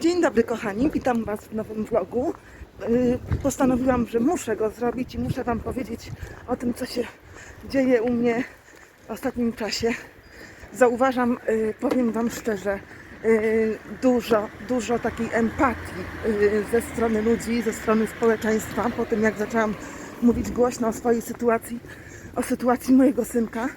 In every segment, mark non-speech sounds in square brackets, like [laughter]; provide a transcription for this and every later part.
Dzień dobry kochani, witam Was w nowym vlogu. Yy, Postanowiłam, że muszę go zrobić i muszę Wam powiedzieć o tym, co się dzieje u mnie w ostatnim czasie. Zauważam, yy, powiem Wam szczerze, yy, dużo, dużo takiej empatii ze strony ludzi, ze strony społeczeństwa, po tym jak zaczęłam mówić głośno o swojej sytuacji, o sytuacji mojego synka.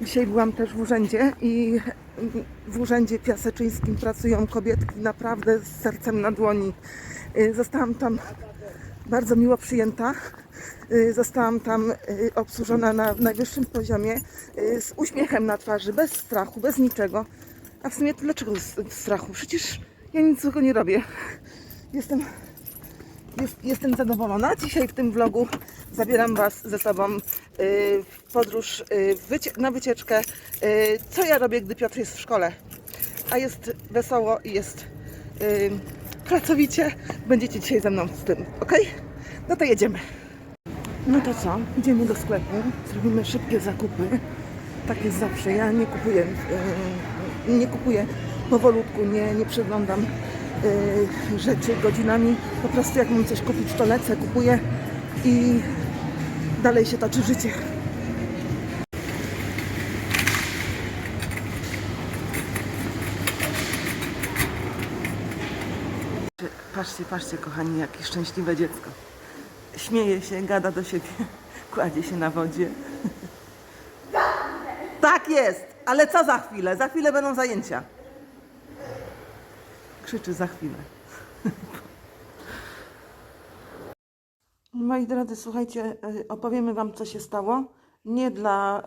Dzisiaj byłam też w urzędzie i w urzędzie piaseczyńskim pracują kobietki naprawdę z sercem na dłoni. Y, Zostałam tam bardzo miło przyjęta. Y, Zostałam tam y, obsłużona na najwyższym poziomie z uśmiechem na twarzy, bez strachu, bez niczego. A w sumie to dlaczego z- strachu? Przecież ja nic złego nie robię. Jestem jest, jestem zadowolona. Dzisiaj w tym vlogu zabieram Was ze sobą y, w podróż y, na wycieczkę. Y, co ja robię, gdy Piotr jest w szkole? A jest wesoło i jest pracowicie. Będziecie dzisiaj ze mną z tym, ok? No to jedziemy. No to co? Idziemy do sklepu, zrobimy szybkie zakupy. Tak jest zawsze. Ja nie kupuję, nie kupuję powolutku, nie, nie przeglądam y, rzeczy godzinami. Po prostu jak mam coś kupić, to lecę, kupuję i dalej się toczy życie. Patrzcie, patrzcie kochani, jakie szczęśliwe dziecko. Śmieje się, gada do siebie, [laughs] kładzie się na wodzie. [laughs] Tak jest, ale co za chwilę? Za chwilę będą zajęcia. Krzyczy za chwilę. [laughs] Moi drodzy, słuchajcie, y, opowiemy Wam, co się stało. Nie dla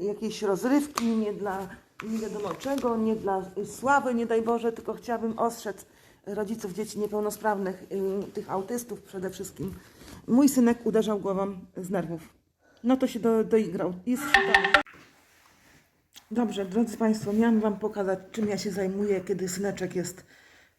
y, jakiejś rozrywki, nie dla nie wiadomo czego, nie dla y, sławy, nie daj Boże, tylko chciałabym ostrzec rodziców dzieci niepełnosprawnych, tych autystów przede wszystkim. Mój synek uderzał głową z nerwów. No to się do, doigrał. Jest. Dobrze, drodzy Państwo, miałam Wam pokazać, czym ja się zajmuję, kiedy syneczek jest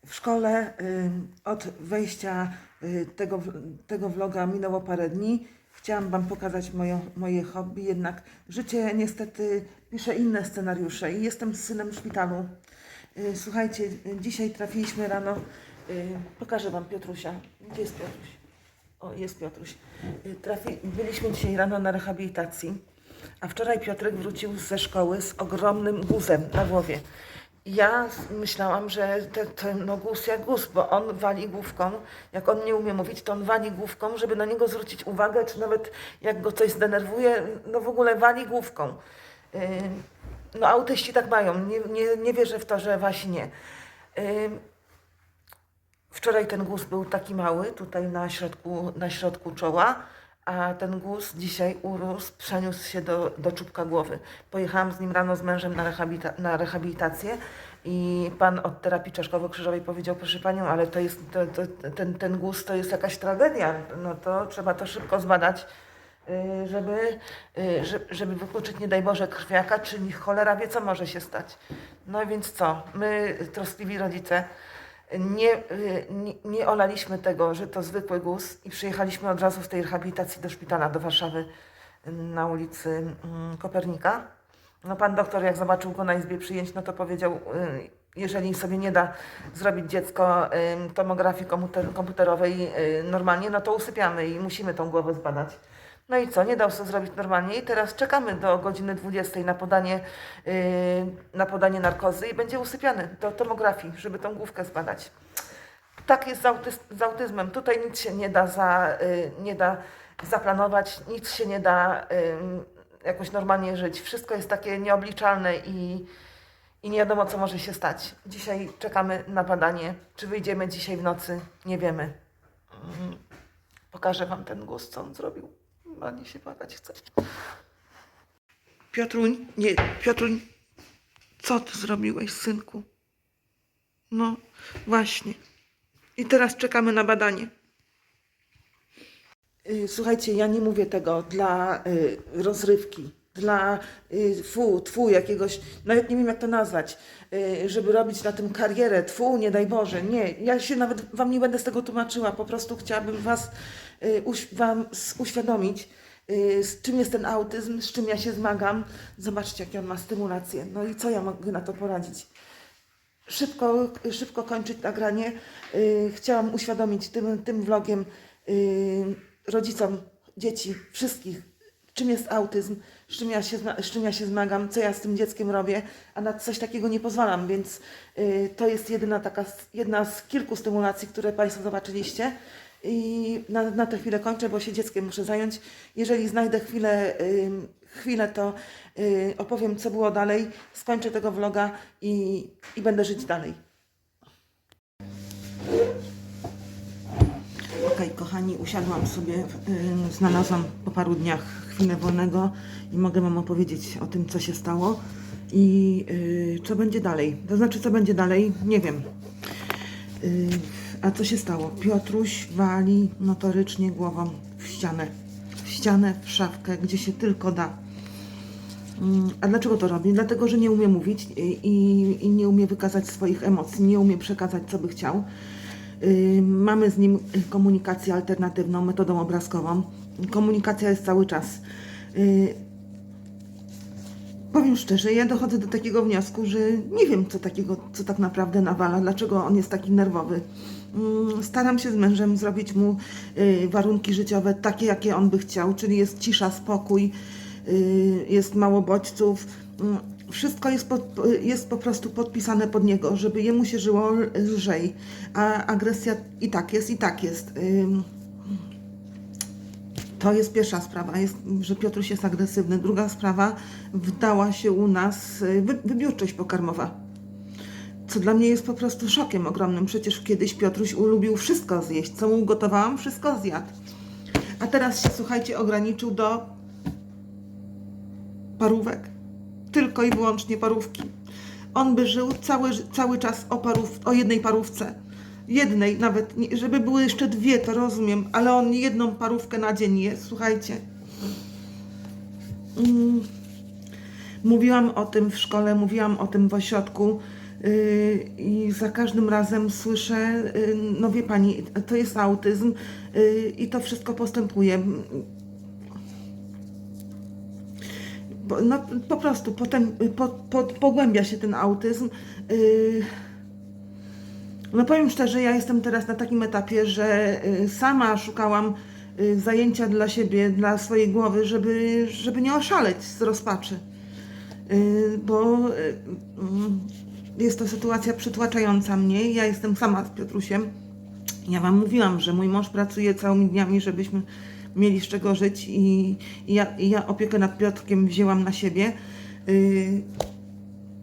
w szkole. Ym, Od wejścia y, tego, tego vloga minęło parę dni. Chciałam Wam pokazać moje, moje hobby, jednak życie niestety pisze inne scenariusze i jestem z synem w szpitalu. Y, Słuchajcie, y, dzisiaj trafiliśmy rano, y, pokażę Wam Piotrusia. Gdzie jest Piotruś? O, jest Piotruś. Y, Trafi, byliśmy dzisiaj rano na rehabilitacji, a wczoraj Piotrek wrócił ze szkoły z ogromnym guzem na głowie. Ja myślałam, że te- ten no jak guz, bo on wali główką, jak on nie umie mówić, to on wali główką, żeby na niego zwrócić uwagę, czy nawet jak go coś zdenerwuje, no w ogóle wali główką. Yy, No autyści tak mają, nie, nie, nie wierzę w to, że wasi nie. Yy, Wczoraj ten guz był taki mały, tutaj na środku, na środku czoła, a ten guz dzisiaj urósł, przeniósł się do, do czubka głowy. Pojechałam z nim rano z mężem na, rehabilita na rehabilitację i pan od terapii czaszkowo-krzyżowej powiedział, proszę panią, ale to jest, to, to, ten, ten guz to jest jakaś tragedia, no to trzeba to szybko zbadać, y, żeby, y, że- żeby wykluczyć, nie daj Boże, krwiaka, czy cholera wie, co może się stać. No więc co, my, troskliwi rodzice, nie, y, nie, nie olaliśmy tego, że to zwykły guz i przyjechaliśmy od razu z tej rehabilitacji do szpitala, do Warszawy y, na ulicy mm, Kopernika. No pan doktor jak zobaczył go na izbie przyjęć, no to powiedział, y, jeżeli sobie nie da zrobić dziecko tomografii komputer, komputerowej normalnie, no to usypiamy i musimy tą głowę zbadać. No i co, nie dał sobie zrobić normalnie i teraz czekamy do godziny 20 na podanie, yy, na podanie narkozy i będzie usypiany do tomografii, żeby tą główkę zbadać. Tak jest z, autyz- z autyzmem. Tutaj nic się nie da, za, y, nie da zaplanować, nic się nie da y, jakoś normalnie żyć. Wszystko jest takie nieobliczalne i, i nie wiadomo, co może się stać. Dzisiaj czekamy na badanie. Czy wyjdziemy dzisiaj w nocy? Nie wiemy. Mm. Pokażę Wam ten głos, co on zrobił. Ani się płakać chce. Piotruń, nie, Piotruń, co ty zrobiłeś, synku? No, właśnie. I teraz czekamy na badanie. Y, Słuchajcie, ja nie mówię tego dla y, rozrywki, dla y, fu, tfu jakiegoś, nawet nie wiem jak to nazwać, y, żeby robić na tym karierę, tfu, nie daj Boże, nie, ja się nawet wam nie będę z tego tłumaczyła, po prostu chciałabym was, y, wam s- uświadomić, y, z czym jest ten autyzm, z czym ja się zmagam. Zobaczcie, jakie on ma stymulacje, no i co ja mogę na to poradzić. szybko, szybko kończyć nagranie. Yy, chciałam uświadomić tym, tym vlogiem rodzicom dzieci, wszystkich, czym jest autyzm, z czym, ja się, z czym ja się zmagam, co ja z tym dzieckiem robię, a na coś takiego nie pozwalam, więc to jest jedyna taka, jedna z kilku stymulacji, które Państwo zobaczyliście. I na, na tę chwilę kończę, bo się dzieckiem muszę zająć. Jeżeli znajdę chwilę, ym, chwilę to y, opowiem, co było dalej, skończę tego vloga i, i będę żyć dalej. Okej, kochani, usiadłam sobie, y, znalazłam po paru dniach chwilę wolnego i mogę Wam opowiedzieć o tym, co się stało i y, co będzie dalej. To znaczy, co będzie dalej, nie wiem. Y, a co się stało? Piotruś wali notorycznie głową w ścianę. W ścianę, w szafkę, gdzie się tylko da. Mm, A dlaczego to robi? Dlatego, że nie umie mówić i, i, nie umie wykazać swoich emocji, nie umie przekazać, co by chciał. Mamy z nim komunikację alternatywną, metodą obrazkową. Komunikacja jest cały czas. Powiem szczerze, ja dochodzę do takiego wniosku, że nie wiem, co takiego, co tak naprawdę nawala, dlaczego on jest taki nerwowy. Mm, Staram się z mężem zrobić mu y, warunki życiowe takie, jakie on by chciał, czyli jest cisza, spokój, y, jest mało bodźców. Mm, Wszystko jest po, jest po prostu podpisane pod niego, żeby jemu się żyło lżej, a agresja i tak jest, i tak jest. To jest pierwsza sprawa, jest, że Piotruś jest agresywny. Druga sprawa, wdała się u nas y, wy, wybiórczość pokarmowa. Co dla mnie jest po prostu szokiem ogromnym. Przecież kiedyś Piotruś ulubił wszystko zjeść. Co mu gotowałam, wszystko zjadł. A teraz się, słuchajcie, ograniczył do parówek. Tylko i wyłącznie parówki. On by żył cały, cały czas o, parów, o jednej parówce. Jednej, nawet, żeby były jeszcze dwie, to rozumiem, ale on jedną parówkę na dzień je, słuchajcie. Mm. Mówiłam o tym w szkole, mówiłam o tym w ośrodku i za każdym razem słyszę, yy, no wie pani, to jest autyzm yy, i to wszystko postępuje. No, po prostu potem y, po, po, pogłębia się ten autyzm. No powiem szczerze, ja jestem teraz na takim etapie, że y, sama szukałam y, zajęcia dla siebie, dla swojej głowy, żeby, żeby nie oszaleć z rozpaczy. Y, Bo y, mm, jest to sytuacja przytłaczająca mnie. Ja jestem sama z Piotrusiem. Ja Wam mówiłam, że mój mąż pracuje całymi dniami, żebyśmy mieli z czego żyć i, i, ja, i ja opiekę nad Piotrkiem wzięłam na siebie. Y,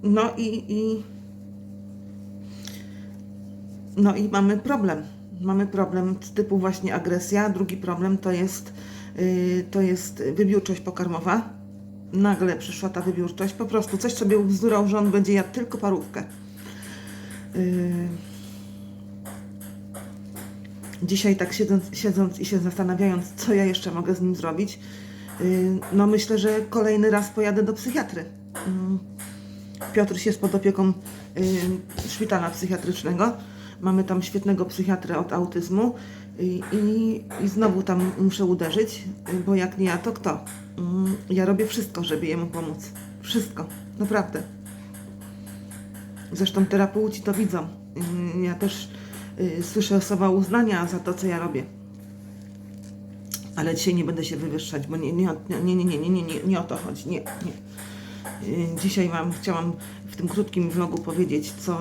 No i, i no i mamy problem. Mamy problem typu właśnie agresja. Drugi problem to jest, yy, to jest wybiórczość pokarmowa. Nagle przyszła ta wybiórczość. Po prostu coś sobie ubzdurał, że on będzie jadł tylko parówkę. Yy. Dzisiaj tak siedząc, siedząc i się zastanawiając, co ja jeszcze mogę z nim zrobić, yy, no myślę, że kolejny raz pojadę do psychiatry. Yy. Piotruś jest pod opieką y, szpitala psychiatrycznego. Mamy tam świetnego psychiatrę od autyzmu i, i, i znowu tam muszę uderzyć, y, bo jak nie ja, to kto? Mm, ja robię wszystko, żeby jemu pomóc. Wszystko, naprawdę. Zresztą terapeuci to widzą. Y, ja też y, słyszę słowa uznania za to, co ja robię. Ale dzisiaj nie będę się wywyższać, bo nie, nie, nie, nie, nie, nie, nie, nie, nie o to chodzi. Nie, nie. Y, Dzisiaj Wam chciałam w tym krótkim vlogu powiedzieć, co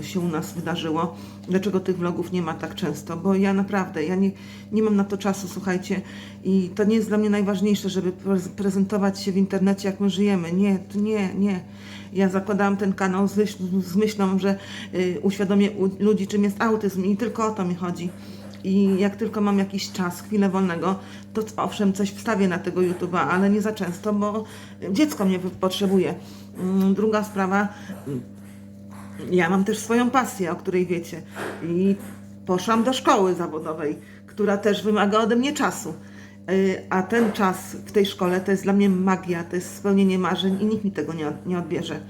y, się u nas wydarzyło. Dlaczego tych vlogów nie ma tak często? Bo ja naprawdę, ja nie, nie mam na to czasu, słuchajcie. I to nie jest dla mnie najważniejsze, żeby prez- prezentować się w internecie, jak my żyjemy. Nie, nie, nie. Ja zakładałam ten kanał z, myśl, z myślą, że y, uświadomię ludzi, czym jest autyzm i tylko o to mi chodzi. I jak tylko mam jakiś czas, chwilę wolnego, to owszem, coś wstawię na tego YouTube'a, ale nie za często, bo dziecko mnie potrzebuje. Mm, Druga sprawa, mm, ja mam też swoją pasję, o której wiecie. I poszłam do szkoły zawodowej, która też wymaga ode mnie czasu. Y, A ten czas w tej szkole to jest dla mnie magia, to jest spełnienie marzeń i nikt mi tego nie, nie odbierze.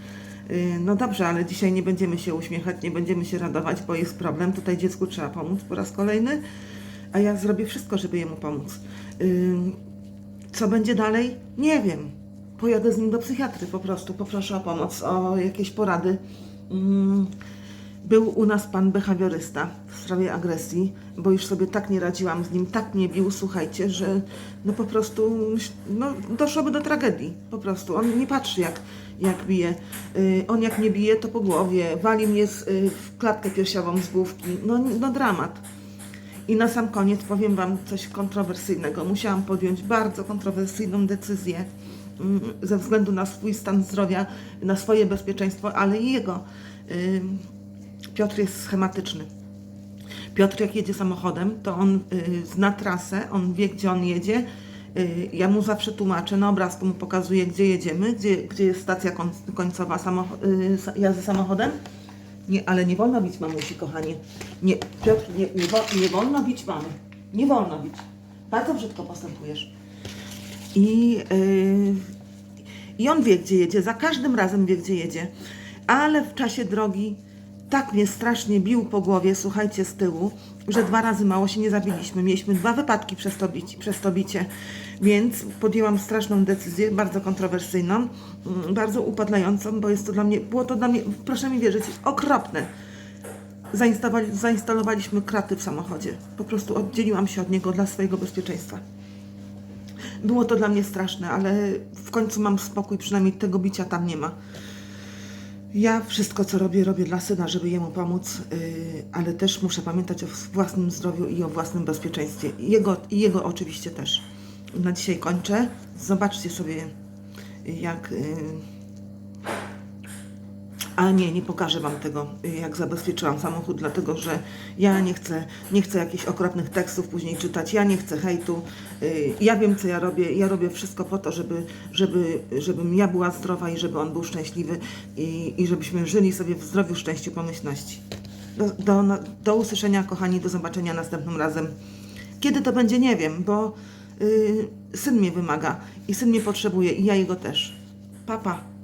Y, No dobrze, ale dzisiaj nie będziemy się uśmiechać, nie będziemy się radować, bo jest problem. Tutaj dziecku trzeba pomóc po raz kolejny, a ja zrobię wszystko, żeby jemu pomóc. Y, Co będzie dalej? Nie wiem. Pojadę z nim do psychiatry po prostu, poproszę o pomoc, o jakieś porady. Był u nas pan behawiorysta w sprawie agresji, bo już sobie tak nie radziłam z nim, tak mnie bił, słuchajcie, że no po prostu no, doszłoby do tragedii. Po prostu. On nie patrzy jak, jak bije. Y, on jak nie bije, to po głowie. Wali mnie z, y, w klatkę piersiową z główki. No, no dramat. I na sam koniec powiem Wam coś kontrowersyjnego. Musiałam podjąć bardzo kontrowersyjną decyzję mm, ze względu na swój stan zdrowia, na swoje bezpieczeństwo, ale i jego. Piotr jest schematyczny. Piotr jak jedzie samochodem, to on y, zna trasę, on wie gdzie on jedzie. Y, ja mu zawsze tłumaczę, na obrazku mu pokazuję gdzie jedziemy, gdzie, gdzie jest stacja koń, końcowa samocho- y, jazdy samochodem. Nie, ale nie wolno bić mamusi, kochanie. Nie, Piotr, nie, nie, wo- nie wolno bić mamy. Nie wolno bić. Bardzo brzydko postępujesz. I, yy, I on wie, gdzie jedzie, za każdym razem wie, gdzie jedzie. Ale w czasie drogi tak mnie strasznie bił po głowie, słuchajcie, z tyłu, że dwa razy mało się nie zabiliśmy. Mieliśmy dwa wypadki przez to, bici, przez to bicie. Więc podjęłam straszną decyzję, bardzo kontrowersyjną, mm, bardzo upadlającą, bo jest to dla mnie, było to dla mnie, proszę mi wierzyć, okropne. Zainstalowali, zainstalowaliśmy kraty w samochodzie. Po prostu oddzieliłam się od niego dla swojego bezpieczeństwa. Było to dla mnie straszne, ale w końcu mam spokój, przynajmniej tego bicia tam nie ma. Ja wszystko, co robię, robię dla syna, żeby jemu pomóc, yy, ale też muszę pamiętać o własnym zdrowiu i o własnym bezpieczeństwie. Jego, I jego oczywiście też. Na dzisiaj kończę. Zobaczcie sobie, jak. Yy... A nie, nie pokażę Wam tego, yy, jak zabezpieczyłam samochód, dlatego że ja nie chcę, nie chcę jakichś okropnych tekstów później czytać, ja nie chcę hejtu. Yy, Ja wiem, co ja robię. Ja robię wszystko po to, żeby, żeby, żebym ja była zdrowa i żeby on był szczęśliwy i, i żebyśmy żyli sobie w zdrowiu, szczęściu, pomyślności. Do, do, do usłyszenia, kochani, do zobaczenia następnym razem. Kiedy to będzie, nie wiem, bo yy, syn mnie wymaga i syn mnie potrzebuje i ja jego też. Papa. Pa.